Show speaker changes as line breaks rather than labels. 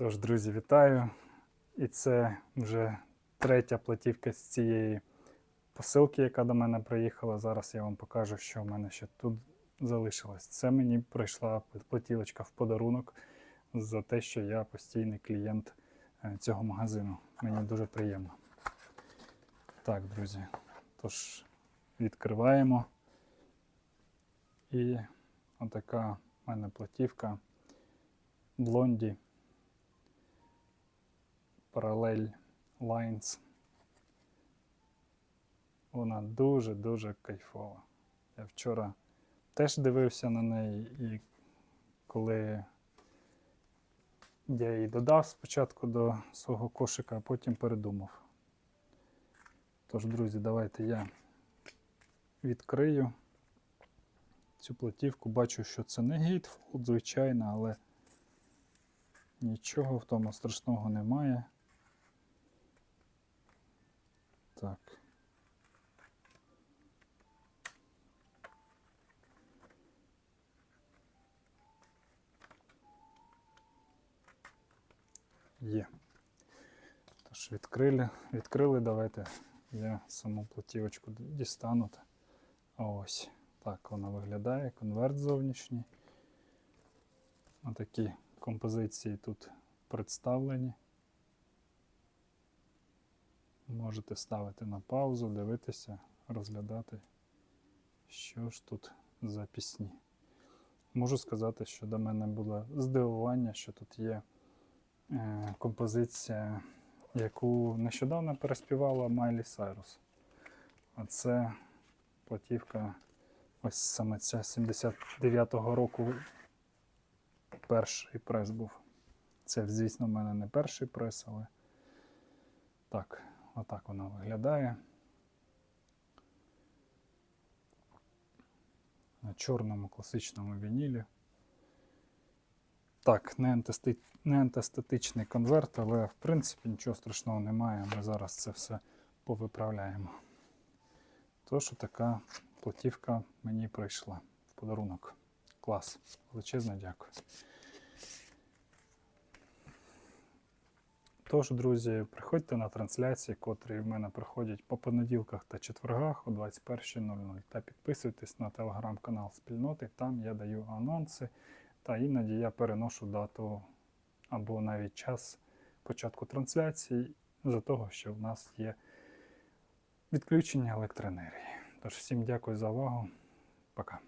Тож, друзі, вітаю! І це вже третя платівка з цієї посилки, яка до мене приїхала. Зараз я вам покажу, що в мене ще тут залишилось. Це мені прийшла платівочка в подарунок за те, що я постійний клієнт е, цього магазину. Мені дуже приємно. Так, друзі. Тож, відкриваємо. І отака в мене платівка Блонді. Паралель Lines. Вона дуже-дуже кайфова. Я вчора теж дивився на неї, і коли я її додав спочатку до свого кошика, а потім передумав. Тож, друзі, давайте я відкрию цю платівку. Бачу, що це не гейтфолд, звичайно, але нічого в тому страшного немає. Так. Є. Тож відкрили, відкрили, давайте я саму платівочку дістану. Ось так вона виглядає, конверт зовнішній. Отакі композиції тут представлені. Можете ставити на паузу, дивитися, розглядати, що ж тут за пісні. Можу сказати, що до мене було здивування, що тут є е, композиція, яку нещодавно переспівала Майлі Сайрус. А це платівка, ось саме ця 79-го року перший прес був. Це, звісно, в мене не перший прес, але так, отак вона виглядає. На чорному класичному вінілі. Так, не, антистатичний конверт, але в принципі нічого страшного немає. Ми зараз це все повиправляємо. Тож така платівка мені прийшла в подарунок. Клас. Величезне дякую. Тож, друзі, приходьте на трансляції, котрі в мене проходять по понеділках та четвергах о 21.00. Та підписуйтесь на телеграм-канал спільноти, там я даю анонси, та іноді я переношу дату або навіть час початку трансляції за того, що в нас є відключення електроенергії. Тож всім дякую за увагу. Пока.